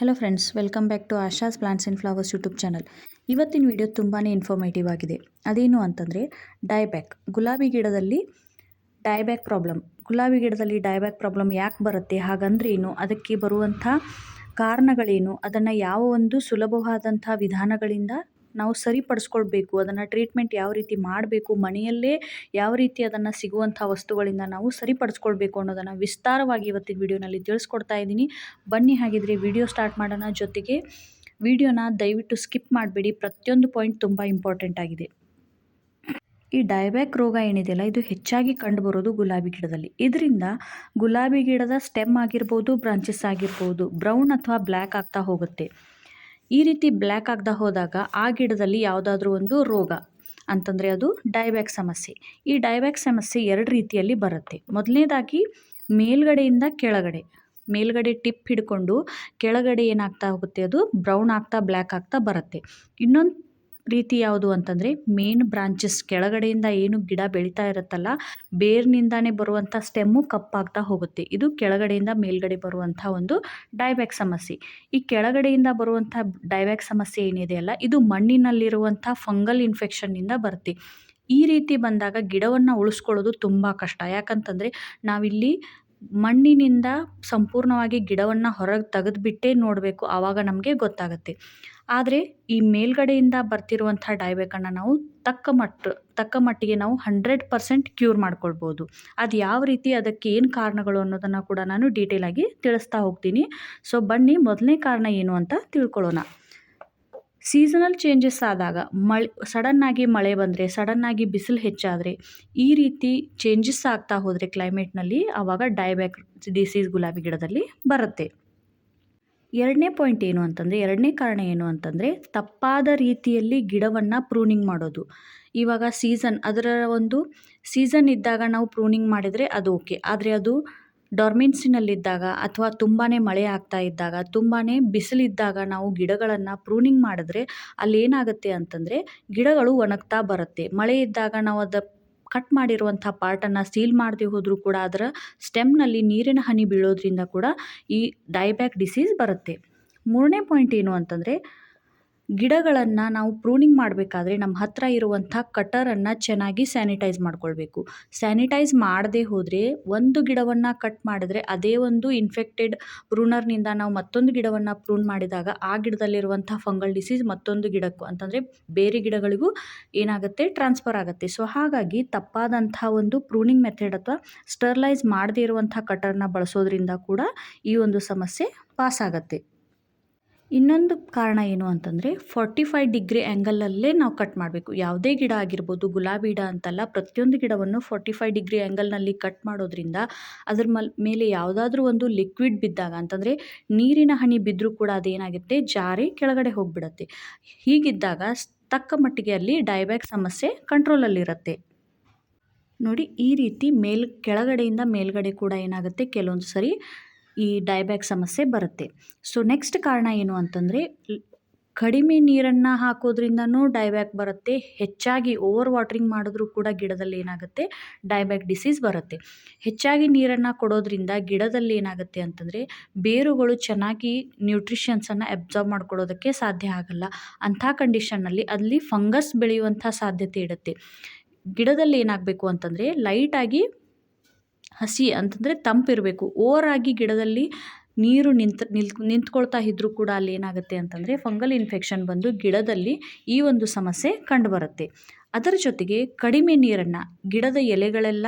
Hello friends welcome back to Asha's plants and flowers YouTube channel ಇವತ್ತಿನ video ತುಂಬಾ informative ಆಗಿದೆ. ಅದೇನು ಅಂತಂದರೆ ಡೈಬ್ಯಾಕ್ ಗುಲಾಬಿ ಗಿಡದಲ್ಲಿ ಡೈಬ್ಯಾಕ್ ಪ್ರಾಬ್ಲಮ್ ಗುಲಾಬಿ ಗಿಡದಲ್ಲಿ ಡೈಬ್ಯಾಕ್ ಪ್ರಾಬ್ಲಮ್ ಯಾಕೆ ಬರುತ್ತೆ, ಹಾಗಂದ್ರೆ ಏನು, ಅದಕ್ಕೆ ಬರುವಂಥ ಕಾರಣಗಳೇನು, ಅದನ್ನು ಯಾವ ಒಂದು ಸುಲಭವಾದಂಥ ವಿಧಾನಗಳಿಂದ ನಾವು ಸರಿಪಡಿಸ್ಕೊಳ್ಬೇಕು, ಅದನ್ನು ಟ್ರೀಟ್ಮೆಂಟ್ ಯಾವ ರೀತಿ ಮಾಡಬೇಕು, ಮನೆಯಲ್ಲೇ ಯಾವ ರೀತಿ ಅದನ್ನು ಸಿಗುವಂಥ ವಸ್ತುಗಳಿಂದ ನಾವು ಸರಿಪಡಿಸ್ಕೊಳ್ಬೇಕು ಅನ್ನೋದನ್ನು ವಿಸ್ತಾರವಾಗಿ ಇವತ್ತಿನ ವಿಡಿಯೋನಲ್ಲಿ ತಿಳಿಸ್ಕೊಡ್ತಾ ಇದ್ದೀನಿ. ಬನ್ನಿ ಹಾಗಿದ್ರೆ ವಿಡಿಯೋ ಸ್ಟಾರ್ಟ್ ಮಾಡೋಣ. ಜೊತೆಗೆ ವಿಡಿಯೋನ ದಯವಿಟ್ಟು ಸ್ಕಿಪ್ ಮಾಡಬೇಡಿ. ಪ್ರತಿಯೊಂದು ಪಾಯಿಂಟ್ ತುಂಬ ಇಂಪಾರ್ಟೆಂಟ್ ಆಗಿದೆ. ಈ ಡಯಬ್ಯಾಕ್ ರೋಗ ಏನಿದೆಯಲ್ಲ, ಇದು ಹೆಚ್ಚಾಗಿ ಕಂಡುಬರೋದು ಗುಲಾಬಿ ಗಿಡದಲ್ಲಿ. ಇದರಿಂದ ಗುಲಾಬಿ ಗಿಡದ ಸ್ಟೆಮ್ ಆಗಿರ್ಬೋದು ಬ್ರಾಂಚಸ್ ಆಗಿರ್ಬೋದು ಬ್ರೌನ್ ಅಥವಾ ಬ್ಲ್ಯಾಕ್ ಆಗ್ತಾ ಹೋಗುತ್ತೆ. ಈ ರೀತಿ ಬ್ಲ್ಯಾಕ್ ಆಗ್ತಾ ಹೋದಾಗ ಆ ಗಿಡದಲ್ಲಿ ಯಾವುದಾದ್ರೂ ಒಂದು ರೋಗ ಅಂತಂದರೆ ಅದು ಡೈಬ್ಯಾಕ್ ಸಮಸ್ಯೆ. ಈ ಡೈಬ್ಯಾಕ್ ಸಮಸ್ಯೆ ಎರಡು ರೀತಿಯಲ್ಲಿ ಬರುತ್ತೆ. ಮೊದಲನೇದಾಗಿ ಮೇಲ್ಗಡೆಯಿಂದ ಕೆಳಗಡೆ, ಮೇಲ್ಗಡೆ ಟಿಪ್ ಹಿಡ್ಕೊಂಡು ಕೆಳಗಡೆ ಏನಾಗ್ತಾ ಹೋಗುತ್ತೆ ಅದು ಬ್ರೌನ್ ಆಗ್ತಾ ಬ್ಲ್ಯಾಕ್ ಆಗ್ತಾ ಬರುತ್ತೆ. ಇನ್ನೊಂದು ರೀತಿ ಯಾವುದು ಅಂತಂದರೆ ಮೇನ್ ಬ್ರಾಂಚಸ್ ಕೆಳಗಡೆಯಿಂದ ಏನು ಗಿಡ ಬೆಳೀತಾ ಇರುತ್ತಲ್ಲ, ಬೇರ್ನಿಂದಾನೇ ಬರುವಂಥ ಸ್ಟೆಮ್ಮು ಕಪ್ಪಾಗ್ತಾ ಹೋಗುತ್ತೆ. ಇದು ಕೆಳಗಡೆಯಿಂದ ಮೇಲ್ಗಡೆ ಬರುವಂಥ ಒಂದು ಡೈಬ್ಯಾಕ್ ಸಮಸ್ಯೆ. ಈ ಕೆಳಗಡೆಯಿಂದ ಬರುವಂಥ ಡೈಬ್ಯಾಕ್ ಸಮಸ್ಯೆ ಏನಿದೆಯಲ್ಲ ಇದು ಮಣ್ಣಿನಲ್ಲಿರುವಂಥ ಫಂಗಲ್ ಇನ್ಫೆಕ್ಷನ್ನಿಂದ ಬರುತ್ತೆ. ಈ ರೀತಿ ಬಂದಾಗ ಗಿಡವನ್ನು ಉಳಿಸ್ಕೊಳ್ಳೋದು ತುಂಬ ಕಷ್ಟ. ಯಾಕಂತಂದರೆ, ನಾವಿಲ್ಲಿ ಮಣ್ಣಿನಿಂದ ಸಂಪೂರ್ಣವಾಗಿ ಗಿಡವನ್ನು ಹೊರಗೆ ತೆಗೆದುಬಿಟ್ಟೇ ನೋಡಬೇಕು, ಆವಾಗ ನಮಗೆ ಗೊತ್ತಾಗುತ್ತೆ. ಆದರೆ ಈ ಮೇಲ್ಗಡೆಯಿಂದ ಬರ್ತಿರುವಂಥ ಡಾಯ್ಬೇಕನ್ನು ನಾವು ತಕ್ಕ ಮಟ್ಟ, ತಕ್ಕ ಮಟ್ಟಿಗೆ ನಾವು ಹಂಡ್ರೆಡ್ ಪರ್ಸೆಂಟ್ ಕ್ಯೂರ್ ಮಾಡ್ಕೊಳ್ಬೋದು. ಅದು ಯಾವ ರೀತಿ, ಅದಕ್ಕೆ ಏನು ಕಾರಣಗಳು ಅನ್ನೋದನ್ನು ಕೂಡ ನಾನು ಡೀಟೇಲಾಗಿ ತಿಳಿಸ್ತಾ ಹೋಗ್ತೀನಿ. ಸೊ, ಬನ್ನಿ, ಮೊದಲನೇ ಕಾರಣ ಏನು ಅಂತ ತಿಳ್ಕೊಳ್ಳೋಣ. ಸೀಸನಲ್ ಚೇಂಜಸ್ ಆದಾಗ ಮಳೆ, ಸಡನ್ನಾಗಿ ಮಳೆ ಬಂದರೆ, ಸಡನ್ನಾಗಿ ಬಿಸಿಲು ಹೆಚ್ಚಾದರೆ, ಈ ರೀತಿ ಚೇಂಜಸ್ ಆಗ್ತಾ ಹೋದರೆ ಕ್ಲೈಮೇಟ್ನಲ್ಲಿ ಆವಾಗ ಡೈಬ್ಯಾಕ್ ಡಿಸೀಸ್ ಗುಲಾಬಿ ಗಿಡದಲ್ಲಿ ಬರುತ್ತೆ. ಎರಡನೇ ಪಾಯಿಂಟ್ ಏನು ಅಂತಂದರೆ, ಎರಡನೇ ಕಾರಣ ಏನು ಅಂತಂದರೆ, ತಪ್ಪಾದ ರೀತಿಯಲ್ಲಿ ಗಿಡವನ್ನು ಪ್ರೂನಿಂಗ್ ಮಾಡೋದು. ಇವಾಗ ಸೀಸನ್ ಅದರ ಒಂದು ಸೀಸನ್ ಇದ್ದಾಗ ನಾವು ಪ್ರೂನಿಂಗ್ ಮಾಡಿದರೆ ಅದು ಓಕೆ ಆದರೆ ಅದು ಡಾರ್ಮೆನ್ಸಿನಲ್ಲಿದ್ದಾಗ ಅಥವಾ ತುಂಬಾ ಮಳೆ ಆಗ್ತಾ ಇದ್ದಾಗ ತುಂಬಾ ಬಿಸಿಲಿದ್ದಾಗ ನಾವು ಗಿಡಗಳನ್ನು ಪ್ರೂನಿಂಗ್ ಮಾಡಿದ್ರೆ ಅಲ್ಲಿ ಏನಾಗುತ್ತೆ ಅಂತಂದರೆ ಗಿಡಗಳು ಒಣಗ್ತಾ ಬರುತ್ತೆ. ಮಳೆ ಇದ್ದಾಗ ನಾವು ಅದ ಕಟ್ ಮಾಡಿರುವಂಥ ಪಾರ್ಟನ್ನು ಸೀಲ್ ಮಾಡದೆ ಹೋದರೂ ಕೂಡ ಅದರ ಸ್ಟೆಮ್ನಲ್ಲಿ ನೀರಿನ ಹನಿ ಬೀಳೋದ್ರಿಂದ ಕೂಡ ಈ ಡೈಬ್ಯಾಕ್ ಡಿಸೀಸ್ ಬರುತ್ತೆ. ಮೂರನೇ ಪಾಯಿಂಟ್ ಏನು ಅಂತಂದರೆ ಗಿಡಗಳನ್ನು ನಾವು ಪ್ರೂನಿಂಗ್ ಮಾಡಬೇಕಾದ್ರೆ ನಮ್ಮ ಹತ್ತಿರ ಇರುವಂಥ ಕಟರನ್ನು ಚೆನ್ನಾಗಿ ಸ್ಯಾನಿಟೈಸ್ ಮಾಡ್ಕೊಳ್ಬೇಕು. ಸ್ಯಾನಿಟೈಸ್ ಮಾಡದೇ ಹೋದರೆ ಒಂದು ಗಿಡವನ್ನು ಕಟ್ ಮಾಡಿದ್ರೆ ಅದೇ ಒಂದು ಇನ್ಫೆಕ್ಟೆಡ್ ಪ್ರೂನರ್ನಿಂದ ನಾವು ಮತ್ತೊಂದು ಗಿಡವನ್ನು ಪ್ರೂನ್ ಮಾಡಿದಾಗ ಆ ಗಿಡದಲ್ಲಿರುವಂಥ ಫಂಗಲ್ ಡಿಸೀಸ್ ಮತ್ತೊಂದು ಗಿಡಕ್ಕೂ ಅಂತಂದರೆ ಬೇರೆ ಗಿಡಗಳಿಗೂ ಏನಾಗುತ್ತೆ? ಟ್ರಾನ್ಸ್ಫರ್ ಆಗುತ್ತೆ. ಸೊ ಹಾಗಾಗಿ ತಪ್ಪಾದಂಥ ಒಂದು ಪ್ರೂನಿಂಗ್ ಮೆಥಡ್ ಅಥವಾ ಸ್ಟರ್ಲೈಸ್ ಮಾಡದೇ ಇರುವಂಥ ಕಟರ್ನ ಬಳಸೋದ್ರಿಂದ ಕೂಡ ಈ ಒಂದು ಸಮಸ್ಯೆ ಪಾಸ್ ಆಗುತ್ತೆ. ಇನ್ನೊಂದು ಕಾರಣ ಏನು ಅಂತಂದರೆ ಫಾರ್ಟಿ ಫೈವ್ ಡಿಗ್ರಿ ಆ್ಯಂಗಲಲ್ಲೇ ನಾವು ಕಟ್ ಮಾಡಬೇಕು. ಯಾವುದೇ ಗಿಡ ಆಗಿರ್ಬೋದು, ಗುಲಾಬಿ ಗಿಡ ಅಂತಲ್ಲ, ಪ್ರತಿಯೊಂದು ಗಿಡವನ್ನು ಫಾರ್ಟಿ ಫೈವ್ ಡಿಗ್ರಿ ಆ್ಯಂಗಲ್ನಲ್ಲಿ ಕಟ್ ಮಾಡೋದ್ರಿಂದ ಅದ್ರ ಮಲ್ ಯಾವುದಾದ್ರೂ ಒಂದು ಲಿಕ್ವಿಡ್ ಬಿದ್ದಾಗ ಅಂತಂದರೆ ನೀರಿನ ಹನಿ ಬಿದ್ದರೂ ಕೂಡ ಅದೇನಾಗುತ್ತೆ? ಜಾರಿ ಕೆಳಗಡೆ ಹೋಗಿಬಿಡತ್ತೆ. ಹೀಗಿದ್ದಾಗ ತಕ್ಕ ಮಟ್ಟಿಗೆ ಅಲ್ಲಿ ಡೈಬ್ಯಾಕ್ ಸಮಸ್ಯೆ ಕಂಟ್ರೋಲಲ್ಲಿರುತ್ತೆ ನೋಡಿ, ಈ ರೀತಿ ಮೇಲ್, ಕೆಳಗಡೆಯಿಂದ ಮೇಲ್ಗಡೆ ಕೂಡ ಏನಾಗುತ್ತೆ? ಕೆಲವೊಂದು ಸರಿ ಈ ಡೈಬ್ಯಾಕ್ ಸಮಸ್ಯೆ ಬರುತ್ತೆ. ಸೊ ನೆಕ್ಸ್ಟ್ ಕಾರಣ ಏನು ಅಂತಂದರೆ, ಕಡಿಮೆ ನೀರನ್ನು ಹಾಕೋದ್ರಿಂದನೂ ಡೈಬ್ಯಾಕ್ ಬರುತ್ತೆ. ಹೆಚ್ಚಾಗಿ ಓವರ್ ವಾಟ್ರಿಂಗ್ ಮಾಡಿದ್ರೂ ಕೂಡ ಗಿಡದಲ್ಲಿ ಏನಾಗುತ್ತೆ? ಡೈಬ್ಯಾಕ್ ಡಿಸೀಸ್ ಬರುತ್ತೆ. ಹೆಚ್ಚಾಗಿ ನೀರನ್ನು ಕೊಡೋದ್ರಿಂದ ಗಿಡದಲ್ಲಿ ಏನಾಗುತ್ತೆ ಅಂತಂದರೆ, ಬೇರುಗಳು ಚೆನ್ನಾಗಿ ನ್ಯೂಟ್ರಿಷನ್ಸನ್ನು ಅಬ್ಸಾರ್ಬ್ ಮಾಡ್ಕೊಳ್ಳೋದಕ್ಕೆ ಸಾಧ್ಯ ಆಗಲ್ಲ. ಅಂಥ ಕಂಡೀಷನ್ನಲ್ಲಿ ಅಲ್ಲಿ ಫಂಗಸ್ ಬೆಳೆಯುವಂಥ ಸಾಧ್ಯತೆ ಇರುತ್ತೆ. ಗಿಡದಲ್ಲಿ ಏನಾಗಬೇಕು ಅಂತಂದರೆ ಲೈಟಾಗಿ ಹಸಿ ಅಂತಂದರೆ ತಂಪಿರಬೇಕು. ಓವರಾಗಿ ಗಿಡದಲ್ಲಿ ನೀರು ನಿಂತು ನಿಲ್ ನಿಂತ್ಕೊಳ್ತಾ ಇದ್ದರೂ ಕೂಡ ಅಲ್ಲಿ ಏನಾಗುತ್ತೆ ಅಂತಂದರೆ ಫಂಗಲ್ ಇನ್ಫೆಕ್ಷನ್ ಬಂದು ಗಿಡದಲ್ಲಿ ಈ ಒಂದು ಸಮಸ್ಯೆ ಕಂಡುಬರುತ್ತೆ. ಅದರ ಜೊತೆಗೆ ಕಡಿಮೆ ನೀರನ್ನು, ಗಿಡದ ಎಲೆಗಳೆಲ್ಲ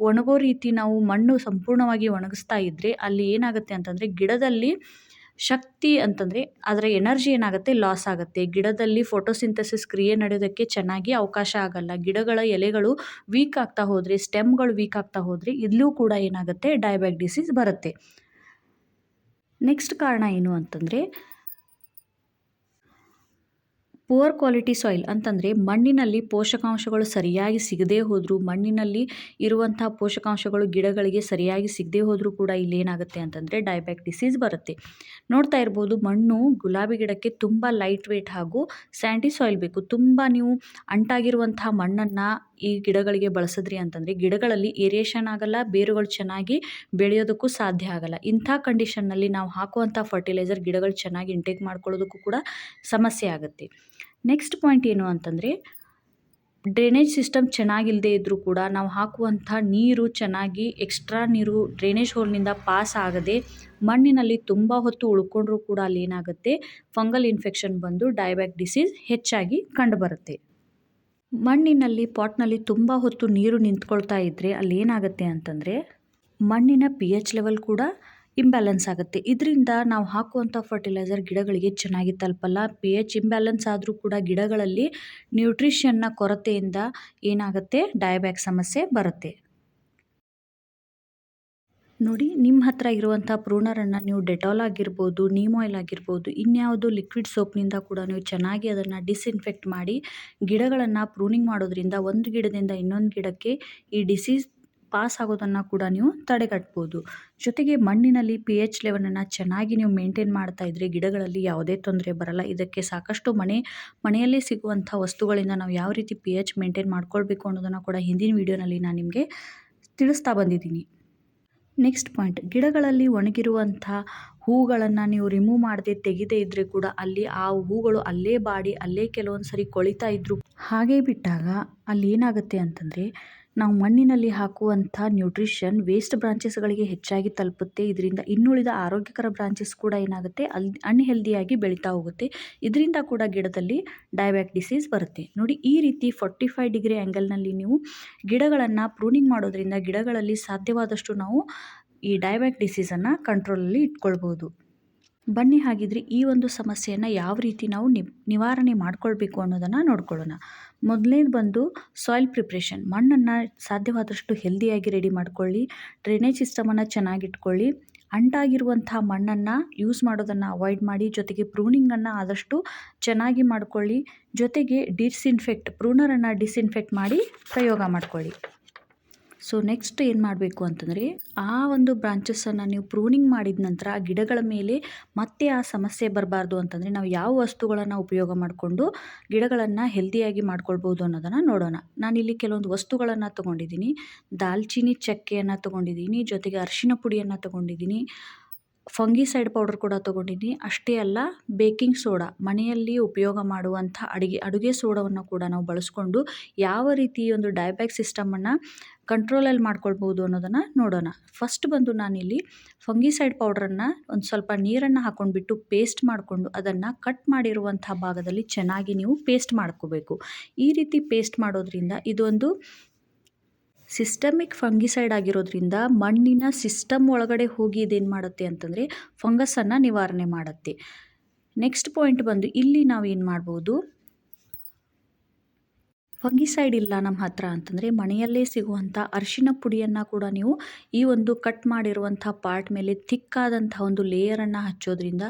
ಒಣಗೋ ರೀತಿ ನಾವು ಮಣ್ಣು ಸಂಪೂರ್ಣವಾಗಿ ಒಣಗಿಸ್ತಾ ಇದ್ದರೆ ಅಲ್ಲಿ ಏನಾಗುತ್ತೆ ಅಂತಂದರೆ ಗಿಡದಲ್ಲಿ ಶಕ್ತಿ ಅಂತಂದರೆ ಅದರ ಎನರ್ಜಿ ಏನಾಗುತ್ತೆ? ಲಾಸ್ ಆಗುತ್ತೆ. ಗಿಡದಲ್ಲಿ ಫೋಟೋಸಿಂಥಸಿಸ್ ಕ್ರಿಯೆ ನಡೆಯೋದಕ್ಕೆ ಚೆನ್ನಾಗಿ ಅವಕಾಶ ಆಗಲ್ಲ. ಗಿಡಗಳ ಎಲೆಗಳು ವೀಕ್ ಆಗ್ತಾ ಹೋದರೆ, ಸ್ಟೆಮ್ಗಳು ವೀಕ್ ಆಗ್ತಾ ಹೋದರೆ ಇಲ್ಲೂ ಕೂಡ ಏನಾಗುತ್ತೆ? ಡಯಾಬ್ಯಾಕ್ ಡಿಸೀಸ್ ಬರುತ್ತೆ. ನೆಕ್ಸ್ಟ್ ಕಾರಣ ಏನು ಅಂತಂದರೆ ಪುವರ್ ಕ್ವಾಲಿಟಿ ಸಾಯಿಲ್ ಅಂತಂದರೆ ಮಣ್ಣಿನಲ್ಲಿ ಪೋಷಕಾಂಶಗಳು ಸರಿಯಾಗಿ ಸಿಗದೇ ಹೋದರೂ, ಮಣ್ಣಿನಲ್ಲಿ ಇರುವಂತಹ ಪೋಷಕಾಂಶಗಳು ಗಿಡಗಳಿಗೆ ಸರಿಯಾಗಿ ಸಿಗದೇ ಹೋದರೂ ಕೂಡ ಇಲ್ಲಿ ಏನಾಗುತ್ತೆ ಅಂತಂದರೆ ಡಯಾಬ್ಯಾಕ್ ಡಿಸೀಸ್ ಬರುತ್ತೆ. ನೋಡ್ತಾ ಇರ್ಬೋದು ಮಣ್ಣು ಗುಲಾಬಿ ಗಿಡಕ್ಕೆ ತುಂಬ ಲೈಟ್ ವೇಟ್ ಹಾಗೂ ಸ್ಯಾಂಡಿ ಸಾಯಿಲ್ ಬೇಕು. ತುಂಬ ನೀವು ಅಂಟಾಗಿರುವಂತಹ ಮಣ್ಣನ್ನು ಈ ಗಿಡಗಳಿಗೆ ಬಳಸಿದ್ರಿ ಅಂತಂದರೆ ಗಿಡಗಳಲ್ಲಿ ಏರಿಯೇಷನ್ ಆಗಲ್ಲ, ಬೇರುಗಳು ಚೆನ್ನಾಗಿ ಬೆಳೆಯೋದಕ್ಕೂ ಸಾಧ್ಯ ಆಗಲ್ಲ. ಇಂಥ ಕಂಡೀಷನ್ನಲ್ಲಿ ನಾವು ಹಾಕುವಂಥ ಫರ್ಟಿಲೈಸರ್ ಗಿಡಗಳು ಚೆನ್ನಾಗಿ ಇಂಟೇಕ್ ಮಾಡ್ಕೊಳ್ಳೋದಕ್ಕೂ ಕೂಡ ಸಮಸ್ಯೆ ಆಗುತ್ತೆ. ನೆಕ್ಸ್ಟ್ ಪಾಯಿಂಟ್ ಏನು ಅಂತಂದರೆ ಡ್ರೈನೇಜ್ ಸಿಸ್ಟಮ್ ಚೆನ್ನಾಗಿಲ್ಲದೆ ಇದ್ದರೂ ಕೂಡ ನಾವು ಹಾಕುವಂಥ ನೀರು ಚೆನ್ನಾಗಿ ಎಕ್ಸ್ಟ್ರಾ ನೀರು ಡ್ರೈನೇಜ್ ಹೋಲ್ನಿಂದ ಪಾಸ್ ಆಗದೆ, ಮಣ್ಣಿನಲ್ಲಿ ತುಂಬ ಹೊತ್ತು ಉಳ್ಕೊಂಡ್ರೂ ಕೂಡ ಅಲ್ಲಿ ಏನಾಗುತ್ತೆ? ಫಂಗಲ್ ಇನ್ಫೆಕ್ಷನ್ ಬಂದು ಡಯಾಬ್ಯಾಕ್ ಡಿಸೀಸ್ ಹೆಚ್ಚಾಗಿ ಕಂಡುಬರುತ್ತೆ. ಮಣ್ಣಿನಲ್ಲಿ ಪಾಟ್ನಲ್ಲಿ ತುಂಬ ಹೊತ್ತು ನೀರು ನಿಂತ್ಕೊಳ್ತಾ ಇದ್ದರೆ ಅಲ್ಲಿ ಏನಾಗುತ್ತೆ ಅಂತಂದರೆ, ಮಣ್ಣಿನ ಪಿ ಎಚ್ ಲೆವೆಲ್ ಕೂಡ ಇಂಬ್ಯಾಲೆನ್ಸ್ ಆಗುತ್ತೆ. ಇದರಿಂದ ನಾವು ಹಾಕುವಂಥ ಫರ್ಟಿಲೈಸರ್ ಗಿಡಗಳಿಗೆ ಚೆನ್ನಾಗಿ ತಲುಪಲ್ಲ. ಪಿ ಎಚ್ ಇಂಬ್ಯಾಲೆನ್ಸ್ ಆದರೂ ಕೂಡ ಗಿಡಗಳಲ್ಲಿ ನ್ಯೂಟ್ರಿಷನ್ನ ಕೊರತೆಯಿಂದ ಏನಾಗುತ್ತೆ? ಡಯಾಬ್ಯಾಕ್ ಸಮಸ್ಯೆ ಬರುತ್ತೆ. ನೋಡಿ ನಿಮ್ಮ ಹತ್ರ ಇರುವಂಥ ಪ್ರೂನರನ್ನು ನೀವು ಡೆಟಾಲ್ ಆಗಿರ್ಬೋದು, ನೀಮ್ ಆಯಿಲ್ ಆಗಿರ್ಬೋದು, ಇನ್ಯಾವುದು ಲಿಕ್ವಿಡ್ ಸೋಪ್ನಿಂದ ಕೂಡ ನೀವು ಚೆನ್ನಾಗಿ ಅದನ್ನು ಡಿಸ್ಇನ್ಫೆಕ್ಟ್ ಮಾಡಿ ಗಿಡಗಳನ್ನು ಪ್ರೂನಿಂಗ್ ಮಾಡೋದ್ರಿಂದ ಒಂದು ಗಿಡದಿಂದ ಇನ್ನೊಂದು ಗಿಡಕ್ಕೆ ಈ ಡಿಸೀಸ್ ಪಾಸ್ ಆಗೋದನ್ನು ಕೂಡ ನೀವು ತಡೆಗಟ್ಬೋದು. ಜೊತೆಗೆ ಮಣ್ಣಿನಲ್ಲಿ ಪಿ ಎಚ್ ಲೆವೆಲನ್ನು ಚೆನ್ನಾಗಿ ನೀವು ಮೇಂಟೈನ್ ಮಾಡ್ತಾ ಇದ್ದರೆ ಗಿಡಗಳಲ್ಲಿ ಯಾವುದೇ ತೊಂದರೆ ಬರಲ್ಲ. ಇದಕ್ಕೆ ಸಾಕಷ್ಟು ಮನೆ ಮನೆಯಲ್ಲೇ ಸಿಗುವಂಥ ವಸ್ತುಗಳಿಂದ ನಾವು ಯಾವ ರೀತಿ ಪಿ ಎಚ್ ಮೇಂಟೈನ್ ಮಾಡ್ಕೊಳ್ಬೇಕು ಅನ್ನೋದನ್ನು ಕೂಡ ಹಿಂದಿನ ವೀಡಿಯೋನಲ್ಲಿ ನಾನು ನಿಮಗೆ ತಿಳಿಸ್ತಾ ಬಂದಿದ್ದೀನಿ. ನೆಕ್ಸ್ಟ್ ಪಾಯಿಂಟ್ ಗಿಡಗಳಲ್ಲಿ ಒಣಗಿರುವಂಥ ಹೂಗಳನ್ನು ನೀವು ರಿಮೂವ್ ಮಾಡದೆ ತೆಗೆದೇ ಇದ್ದರೆ ಕೂಡ ಅಲ್ಲಿ ಆ ಹೂಗಳು ಅಲ್ಲೇ ಬಾಡಿ, ಅಲ್ಲೇ ಕೆಲವೊಂದು ಸರಿ ಕೊಳಿತಾ ಇದ್ದರೂ ಹಾಗೇ ಬಿಟ್ಟಾಗ ಅಲ್ಲಿ ಏನಾಗುತ್ತೆ ಅಂತಂದರೆ ನಾವು ಮಣ್ಣಿನಲ್ಲಿ ಹಾಕುವಂಥ ನ್ಯೂಟ್ರಿಷನ್ ವೇಸ್ಟ್ ಬ್ರಾಂಚಸ್ಗಳಿಗೆ ಹೆಚ್ಚಾಗಿ ತಲುಪುತ್ತೆ. ಇದರಿಂದ ಇನ್ನುಳಿದ ಆರೋಗ್ಯಕರ ಬ್ರಾಂಚಸ್ ಕೂಡ ಏನಾಗುತ್ತೆ? ಅಲ್, ಅನ್ಹೆಲ್ದಿಯಾಗಿ ಬೆಳೀತಾ ಹೋಗುತ್ತೆ. ಇದರಿಂದ ಕೂಡ ಗಿಡದಲ್ಲಿ ಡಯಾಬ್ಯಾಕ್ ಡಿಸೀಸ್ ಬರುತ್ತೆ. ನೋಡಿ, ಈ ರೀತಿ ಫೋರ್ಟಿ ಫೈವ್ ಡಿಗ್ರಿ ಆ್ಯಂಗಲ್ನಲ್ಲಿ ನೀವು ಗಿಡಗಳನ್ನು ಪ್ರೂನಿಂಗ್ ಮಾಡೋದರಿಂದ ಗಿಡಗಳಲ್ಲಿ ಸಾಧ್ಯವಾದಷ್ಟು ನಾವು ಈ ಡಯಾಬ್ಯಾಕ್ ಡಿಸೀಸನ್ನು ಕಂಟ್ರೋಲಲ್ಲಿ ಇಟ್ಕೊಳ್ಬೋದು. ಬನ್ನಿ ಹಾಗಿದ್ರೆ ಈ ಒಂದು ಸಮಸ್ಯೆಯನ್ನು ಯಾವ ರೀತಿ ನಾವು ನಿವಾರಣೆ ಮಾಡಿಕೊಳ್ಬೇಕು ಅನ್ನೋದನ್ನು ನೋಡ್ಕೊಳ್ಳೋಣ. ಮೊದಲನೇದು ಬಂದು ಸಾಯಿಲ್ ಪ್ರಿಪ್ರೇಷನ್ ಮಣ್ಣನ್ನು ಸಾಧ್ಯವಾದಷ್ಟು ಹೆಲ್ದಿಯಾಗಿ ರೆಡಿ ಮಾಡ್ಕೊಳ್ಳಿ ಡ್ರೈನೇಜ್ ಸಿಸ್ಟಮನ್ನು ಚೆನ್ನಾಗಿಟ್ಕೊಳ್ಳಿ, ಅಂಟಾಗಿರುವಂಥ ಮಣ್ಣನ್ನು ಯೂಸ್ ಮಾಡೋದನ್ನು ಅವಾಯ್ಡ್ ಮಾಡಿ, ಜೊತೆಗೆ ಪ್ರೂನಿಂಗನ್ನು ಆದಷ್ಟು ಚೆನ್ನಾಗಿ ಮಾಡಿಕೊಳ್ಳಿ, ಜೊತೆಗೆ ಡಿಸ್ಇನ್ಫೆಕ್ಟ್ ಪ್ರೂನರನ್ನು ಡಿಸ್ಇನ್ಫೆಕ್ಟ್ ಮಾಡಿ ಪ್ರಯೋಗ ಮಾಡ್ಕೊಳ್ಳಿ. ಸೊ ನೆಕ್ಸ್ಟ್ ಏನು ಮಾಡಬೇಕು ಅಂತಂದರೆ, ಆ ಒಂದು ಬ್ರಾಂಚಸ್ಸನ್ನು ನೀವು ಪ್ರೂನಿಂಗ್ ಮಾಡಿದ ನಂತರ ಆ ಗಿಡಗಳ ಮೇಲೆ ಮತ್ತೆ ಆ ಸಮಸ್ಯೆ ಬರಬಾರ್ದು ಅಂತಂದರೆ, ನಾವು ಯಾವ ವಸ್ತುಗಳನ್ನು ಉಪಯೋಗ ಮಾಡಿಕೊಂಡು ಗಿಡಗಳನ್ನು ಹೆಲ್ದಿಯಾಗಿ ಮಾಡ್ಕೊಳ್ಬೋದು ಅನ್ನೋದನ್ನು ನೋಡೋಣ. ನಾನಿಲ್ಲಿ ಕೆಲವೊಂದು ವಸ್ತುಗಳನ್ನು ತೊಗೊಂಡಿದ್ದೀನಿ. ದಾಲ್ಚಿನ್ನಿ ಚಕ್ಕೆಯನ್ನು ತೊಗೊಂಡಿದ್ದೀನಿ, ಜೊತೆಗೆ ಅರಿಶಿನ ಪುಡಿಯನ್ನು ತೊಗೊಂಡಿದ್ದೀನಿ. ಫಂಗಿಸೈಡ್ ಪೌಡರ್ ಕೂಡ ತೊಗೊಂಡಿದ್ದೀನಿ ಅಷ್ಟೇ ಅಲ್ಲ, ಬೇಕಿಂಗ್ ಸೋಡಾ, ಮನೆಯಲ್ಲಿ ಉಪಯೋಗ ಮಾಡುವಂಥ ಅಡುಗೆ ಅಡುಗೆ ಸೋಡಾವನ್ನು ಕೂಡ ನಾವು ಬಳಸ್ಕೊಂಡು ಯಾವ ರೀತಿ ಒಂದು ಡಯಬ್ಯಾಕ್ ಸಿಸ್ಟಮನ್ನು ಕಂಟ್ರೋಲಲ್ಲಿ ಮಾಡ್ಕೊಳ್ಬೋದು ಅನ್ನೋದನ್ನು ನೋಡೋಣ. ಫಸ್ಟ್ ಬಂದು ನಾನಿಲ್ಲಿ ಫಂಗಿಸೈಡ್ ಪೌಡ್ರನ್ನು ಒಂದು ಸ್ವಲ್ಪ ನೀರನ್ನು ಹಾಕೊಂಡ್ಬಿಟ್ಟು ಪೇಸ್ಟ್ ಮಾಡಿಕೊಂಡು ಅದನ್ನು ಕಟ್ ಮಾಡಿರುವಂಥ ಭಾಗದಲ್ಲಿ ಚೆನ್ನಾಗಿ ನೀವು ಪೇಸ್ಟ್ ಮಾಡ್ಕೋಬೇಕು. ಈ ರೀತಿ ಪೇಸ್ಟ್ ಮಾಡೋದ್ರಿಂದ ಇದೊಂದು ಸಿಸ್ಟಮಿಕ್ ಫಂಗಿಸೈಡ್ ಆಗಿರೋದ್ರಿಂದ ಮಣ್ಣಿನ ಸಿಸ್ಟಮ್ ಒಳಗಡೆ ಹೋಗಿ ಇದೇನು ಮಾಡುತ್ತೆ ಅಂತಂದರೆ ಫಂಗಸನ್ನು ನಿವಾರಣೆ ಮಾಡುತ್ತೆ. ನೆಕ್ಸ್ಟ್ ಪಾಯಿಂಟ್ ಬಂದು ಇಲ್ಲಿ ನಾವು ಏನು ಮಾಡ್ಬೋದು? ಫಂಗಿಸೈಡ್ ಇಲ್ಲ ನಮ್ಮ ಹತ್ರ ಅಂತಂದರೆ ಮನೆಯಲ್ಲೇ ಸಿಗುವಂಥ ಅರಿಶಿನ ಪುಡಿಯನ್ನು ಕೂಡ ನೀವು ಈ ಒಂದು ಕಟ್ ಮಾಡಿರುವಂಥ ಪಾರ್ಟ್ ಮೇಲೆ ಥಿಕ್ಕಾದಂಥ ಒಂದು ಲೇಯರನ್ನು ಹಚ್ಚೋದ್ರಿಂದ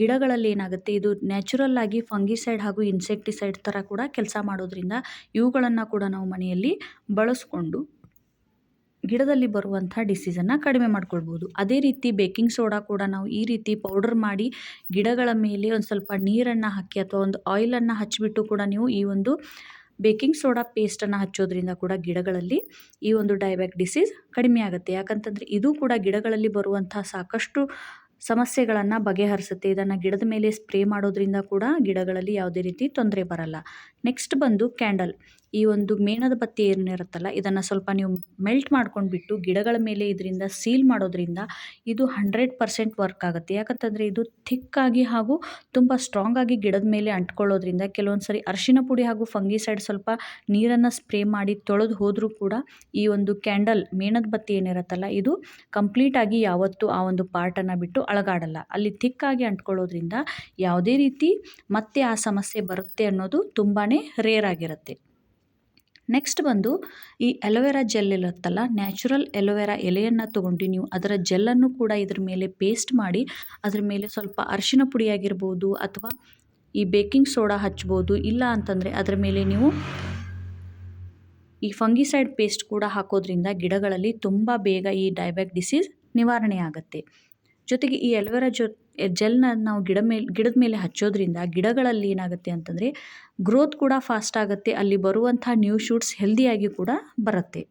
ಗಿಡಗಳಲ್ಲಿ ಏನಾಗುತ್ತೆ? ಇದು ನ್ಯಾಚುರಲ್ ಆಗಿ ಫಂಗಿಸೈಡ್ ಹಾಗೂ ಇನ್ಸೆಕ್ಟಿಸೈಡ್ ಥರ ಕೂಡ ಕೆಲಸ ಮಾಡೋದ್ರಿಂದ ಇವುಗಳನ್ನು ಕೂಡ ನಾವು ಮನೆಯಲ್ಲಿ ಬಳಸ್ಕೊಂಡು ಗಿಡದಲ್ಲಿ ಬರುವಂಥ ಡಿಸೀಸನ್ನು ಕಡಿಮೆ ಮಾಡ್ಕೊಳ್ಬೋದು. ಅದೇ ರೀತಿ ಬೇಕಿಂಗ್ ಸೋಡಾ ಕೂಡ ನಾವು ಈ ರೀತಿ ಪೌಡರ್ ಮಾಡಿ ಗಿಡಗಳ ಮೇಲೆ ಒಂದು ಸ್ವಲ್ಪ ನೀರನ್ನು ಹಾಕಿ ಅಥವಾ ಒಂದು ಆಯಿಲನ್ನು ಹಚ್ಚಿಬಿಟ್ಟು ಕೂಡ ನೀವು ಈ ಒಂದು ಬೇಕಿಂಗ್ ಸೋಡಾ ಪೇಸ್ಟನ್ನು ಹಚ್ಚೋದ್ರಿಂದ ಕೂಡ ಗಿಡಗಳಲ್ಲಿ ಈ ಒಂದು ಡಯಾಬ್ಯಾಕ್ ಡಿಸೀಸ್ ಕಡಿಮೆ ಆಗುತ್ತೆ. ಯಾಕಂತಂದರೆ ಇದು ಕೂಡ ಗಿಡಗಳಲ್ಲಿ ಬರುವಂಥ ಸಾಕಷ್ಟು ಸಮಸ್ಯೆಗಳನ್ನು ಬಗೆಹರಿಸುತ್ತೆ. ಇದನ್ನು ಗಿಡದ ಮೇಲೆ ಸ್ಪ್ರೇ ಮಾಡೋದ್ರಿಂದ ಕೂಡ ಗಿಡಗಳಲ್ಲಿ ಯಾವುದೇ ರೀತಿ ತೊಂದರೆ ಬರಲ್ಲ. ನೆಕ್ಸ್ಟ್ ಬಂದು ಕ್ಯಾಂಡಲ್ ಈ ಒಂದು ಮೇಣದ ಬತ್ತಿ ಏನಿರುತ್ತಲ್ಲ ಇದನ್ನು ಸ್ವಲ್ಪ ನೀವು ಮೆಲ್ಟ್ ಮಾಡ್ಕೊಂಡ್ಬಿಟ್ಟು ಗಿಡಗಳ ಮೇಲೆ ಇದರಿಂದ ಸೀಲ್ ಮಾಡೋದ್ರಿಂದ ಇದು ಹಂಡ್ರೆಡ್ ಪರ್ಸೆಂಟ್ ವರ್ಕ್ ಆಗುತ್ತೆ. ಯಾಕಂತಂದರೆ ಇದು ಥಿಕ್ಕಾಗಿ ಹಾಗೂ ತುಂಬ ಸ್ಟ್ರಾಂಗ್ ಆಗಿ ಗಿಡದ ಮೇಲೆ ಅಂಟ್ಕೊಳ್ಳೋದ್ರಿಂದ ಕೆಲವೊಂದು ಸರಿ ಅರಿಶಿನ ಪುಡಿ ಹಾಗೂ ಫಂಗಿಸೈಡ್ ಸ್ವಲ್ಪ ನೀರನ್ನು ಸ್ಪ್ರೇ ಮಾಡಿ ತೊಳೆದು ಹೋದರೂ ಕೂಡ ಈ ಒಂದು ಕ್ಯಾಂಡಲ್ ಮೇಣದ ಬತ್ತಿ ಏನಿರುತ್ತಲ್ಲ, ಇದು ಕಂಪ್ಲೀಟಾಗಿ ಯಾವತ್ತೂ ಆ ಒಂದು ಪಾರ್ಟನ್ನು ಬಿಟ್ಟು ಅಳಗಾಡಲ್ಲ. ಅಲ್ಲಿ ಥಿಕ್ಕಾಗಿ ಅಂಟ್ಕೊಳ್ಳೋದ್ರಿಂದ ಯಾವುದೇ ರೀತಿ ಮತ್ತೆ ಆ ಸಮಸ್ಯೆ ಬರುತ್ತೆ ಅನ್ನೋದು ತುಂಬಾ ರೇರ್ ಆಗಿರುತ್ತೆ. ನೆಕ್ಸ್ಟ್ ಬಂದು ಈ ಅಲೋವೆರಾ ಜೆಲ್ ಇರುತ್ತಲ್ಲ ನ್ಯಾಚುರಲ್ ಅಲೋವೆರಾ ಎಲೆಯನ್ನು ತೊಗೊಂಡು ನೀವು ಅದರ ಜೆಲ್ಲನ್ನು ಕೂಡ ಇದ್ರ ಮೇಲೆ ಪೇಸ್ಟ್ ಮಾಡಿ, ಅದ್ರ ಮೇಲೆ ಸ್ವಲ್ಪ ಅರಿಶಿನ ಪುಡಿ ಆಗಿರ್ಬೋದು ಅಥವಾ ಈ ಬೇಕಿಂಗ್ ಸೋಡಾ ಹಚ್ಬೋದು, ಇಲ್ಲ ಅಂತಂದರೆ ಅದರ ಮೇಲೆ ನೀವು ಈ ಫಂಗಿಸೈಡ್ ಪೇಸ್ಟ್ ಕೂಡ ಹಾಕೋದ್ರಿಂದ ಗಿಡಗಳಲ್ಲಿ ತುಂಬ ಬೇಗ ಈ ಡಯಾಬ್ಯಾಕ್ ಡಿಸೀಸ್ ನಿವಾರಣೆ ಆಗುತ್ತೆ ಜೊತೆಗೆ ಈ ಅಲೋವೆರಾ ಜೊ ಜೆಲ್ನ ನಾವು ಗಿಡ ಮೇಲೆ, ಗಿಡದ ಮೇಲೆ ಹಚ್ಚೋದ್ರಿಂದ ಗಿಡಗಳಲ್ಲಿ ಏನಾಗುತ್ತೆ ಅಂತಂದರೆ ಗ್ರೋತ್ ಕೂಡ ಫಾಸ್ಟ್ ಆಗುತ್ತೆ, ಅಲ್ಲಿ ಬರುವಂಥ ನ್ಯೂ ಶೂಟ್ಸ್ ಹೆಲ್ದಿಯಾಗಿ ಕೂಡ ಬರುತ್ತೆ.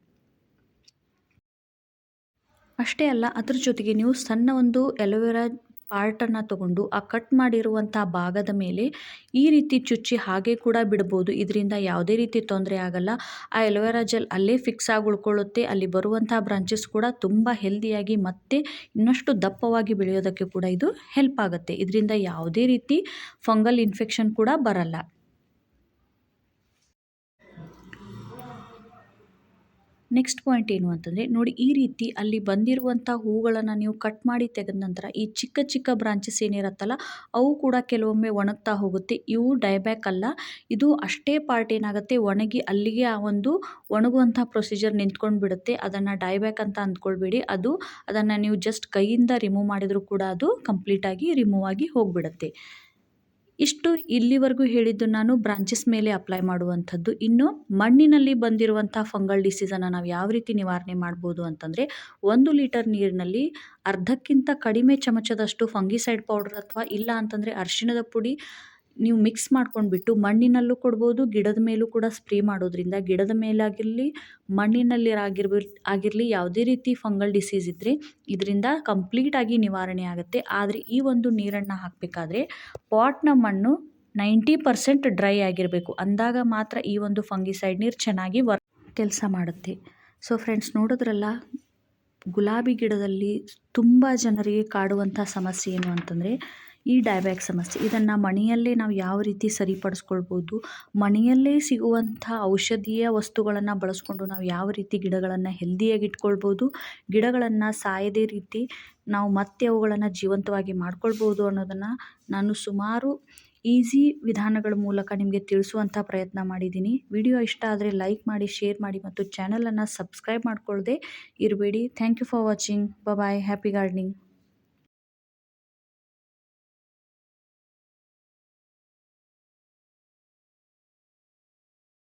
ಅಷ್ಟೇ ಅಲ್ಲ, ಅದ್ರ ಜೊತೆಗೆ ನೀವು ಸಣ್ಣ ಒಂದು ಎಲೋವೆರಾ ಪಾರ್ಟನ್ನು ತಗೊಂಡು ಆ ಕಟ್ ಮಾಡಿರುವಂಥ ಭಾಗದ ಮೇಲೆ ಈ ರೀತಿ ಚುಚ್ಚಿ ಹಾಗೆ ಕೂಡ ಬಿಡ್ಬೋದು. ಇದರಿಂದ ಯಾವುದೇ ರೀತಿ ತೊಂದರೆ ಆಗಲ್ಲ. ಆ ಎಲೋವೆರಾ ಜೆಲ್ ಅಲ್ಲೇ ಫಿಕ್ಸ್ ಆಗಿ ಉಳ್ಕೊಳ್ಳುತ್ತೆ. ಅಲ್ಲಿ ಬರುವಂಥ ಬ್ರಾಂಚಸ್ ಕೂಡ ತುಂಬ ಹೆಲ್ದಿಯಾಗಿ ಮತ್ತೆ ಇನ್ನಷ್ಟು ದಪ್ಪವಾಗಿ ಬೆಳೆಯೋದಕ್ಕೆ ಕೂಡ ಇದು ಹೆಲ್ಪ್ ಆಗುತ್ತೆ. ಇದರಿಂದ ಯಾವುದೇ ರೀತಿ ಫಂಗಲ್ ಇನ್ಫೆಕ್ಷನ್ ಕೂಡ ಬರಲ್ಲ. ನೆಕ್ಸ್ಟ್ ಪಾಯಿಂಟ್ ಏನು ಅಂತಂದರೆ, ನೋಡಿ ಈ ರೀತಿ ಅಲ್ಲಿ ಬಂದಿರುವಂಥ ಹೂಗಳನ್ನು ನೀವು ಕಟ್ ಮಾಡಿ ತೆಗೆದ ನಂತರ ಈ ಚಿಕ್ಕ ಚಿಕ್ಕ ಬ್ರಾಂಚಸ್ ಏನಿರುತ್ತಲ್ಲ, ಅವು ಕೂಡ ಕೆಲವೊಮ್ಮೆ ಒಣಗ್ತಾ ಹೋಗುತ್ತೆ. ಇವು ಡೈಬ್ಯಾಕ್ ಅಲ್ಲ, ಇದು ಅಷ್ಟೇ ಪಾರ್ಟ್ ಏನಾಗುತ್ತೆ, ಒಣಗಿ ಅಲ್ಲಿಗೆ ಆ ಒಂದು ಒಣಗುವಂಥ ಪ್ರೊಸೀಜರ್ ನಿಂತ್ಕೊಂಡು ಬಿಡುತ್ತೆ. ಅದನ್ನು ಡೈಬ್ಯಾಕ್ ಅಂತ ಅಂದ್ಕೊಳ್ಬೇಡಿ. ಅದು, ಅದನ್ನು ನೀವು ಜಸ್ಟ್ ಕೈಯಿಂದ ರಿಮೂವ್ ಮಾಡಿದರೂ ಕೂಡ ಅದು ಕಂಪ್ಲೀಟಾಗಿ ರಿಮೂವ್ ಆಗಿ ಹೋಗಿಬಿಡುತ್ತೆ. ಇಷ್ಟು ಇಲ್ಲಿವರೆಗೂ ಹೇಳಿದ್ದು ನಾನು ಬ್ರಾಂಚಸ್ ಮೇಲೆ ಅಪ್ಲೈ ಮಾಡುವಂಥದ್ದು. ಇನ್ನು ಮಣ್ಣಿನಲ್ಲಿ ಬಂದಿರುವಂಥ ಫಂಗಲ್ ಡಿಸೀಸನ್ನು ನಾವು ಯಾವ ರೀತಿ ನಿವಾರಣೆ ಮಾಡ್ಬೋದು ಅಂತಂದರೆ ಒಂದು ಲೀಟರ್ ನೀರಿನಲ್ಲಿ ಅರ್ಧಕ್ಕಿಂತ ಕಡಿಮೆ ಚಮಚದಷ್ಟು ಫಂಗಿಸೈಡ್ ಪೌಡರ್ ಅಥವಾ ಇಲ್ಲ ಅಂತಂದರೆ ಅರಿಶಿಣದ ಪುಡಿ ನೀವು ಮಿಕ್ಸ್ ಮಾಡ್ಕೊಂಡ್ಬಿಟ್ಟು ಮಣ್ಣಿನಲ್ಲೂ ಕೊಡ್ಬೋದು, ಗಿಡದ ಮೇಲೂ ಕೂಡ ಸ್ಪ್ರೇ ಮಾಡೋದ್ರಿಂದ ಗಿಡದ ಮೇಲಾಗಿರಲಿ, ಮಣ್ಣಿನಲ್ಲಿ ಆಗಿರಲಿ ಯಾವುದೇ ರೀತಿ ಫಂಗಲ್ ಡಿಸೀಸ್ ಇದ್ದರೆ ಇದರಿಂದ ಕಂಪ್ಲೀಟಾಗಿ ನಿವಾರಣೆ ಆಗುತ್ತೆ. ಆದರೆ ಈ ಒಂದು ನೀರನ್ನು ಹಾಕಬೇಕಾದ್ರೆ ಪಾಟ್ನ ಮಣ್ಣು ನೈಂಟಿ ಪರ್ಸೆಂಟ್ ಡ್ರೈ ಆಗಿರಬೇಕು. ಅಂದಾಗ ಮಾತ್ರ ಈ ಒಂದು ಫಂಗಿಸೈಡ್ ನೀರು ಚೆನ್ನಾಗಿ ವರ್ ಕೆಲಸ ಮಾಡುತ್ತೆ. ಸೊ ಫ್ರೆಂಡ್ಸ್ ನೋಡಿದ್ರಲ್ಲ, ಗುಲಾಬಿ ಗಿಡದಲ್ಲಿ ತುಂಬ ಜನರಿಗೆ ಕಾಡುವಂಥ ಸಮಸ್ಯೆ ಏನು ಅಂತಂದರೆ ಈ ಡಯಬ್ಯಾಕ್ ಸಮಸ್ಯೆ. ಇದನ್ನು ಮನೆಯಲ್ಲೇ ನಾವು ಯಾವ ರೀತಿ ಸರಿಪಡಿಸ್ಕೊಳ್ಬೋದು ಮನೆಯಲ್ಲೇ ಸಿಗುವಂಥ ಔಷಧೀಯ ವಸ್ತುಗಳನ್ನು ಬಳಸ್ಕೊಂಡು ನಾವು ಯಾವ ರೀತಿ ಗಿಡಗಳನ್ನು ಹೆಲ್ದಿಯಾಗಿ ಇಟ್ಕೊಳ್ಬೋದು, ಗಿಡಗಳನ್ನು ಸಾಯದೇ ರೀತಿ ನಾವು ಮತ್ತೆ ಅವುಗಳನ್ನು ಜೀವಂತವಾಗಿ ಮಾಡ್ಕೊಳ್ಬೋದು ಅನ್ನೋದನ್ನು ನಾನು ಸುಮಾರು ಈಸಿ ವಿಧಾನಗಳ ಮೂಲಕ ನಿಮಗೆ ತಿಳಿಸುವಂಥ ಪ್ರಯತ್ನ ಮಾಡಿದ್ದೀನಿ. ವಿಡಿಯೋ ಇಷ್ಟ ಆದರೆ ಲೈಕ್ ಮಾಡಿ, ಶೇರ್ ಮಾಡಿ ಮತ್ತು ಚಾನಲನ್ನು ಸಬ್ಸ್ಕ್ರೈಬ್ ಮಾಡಿಕೊಳ್ಳದೆ ಇರಬೇಡಿ. Thank you for watching bye happy gardening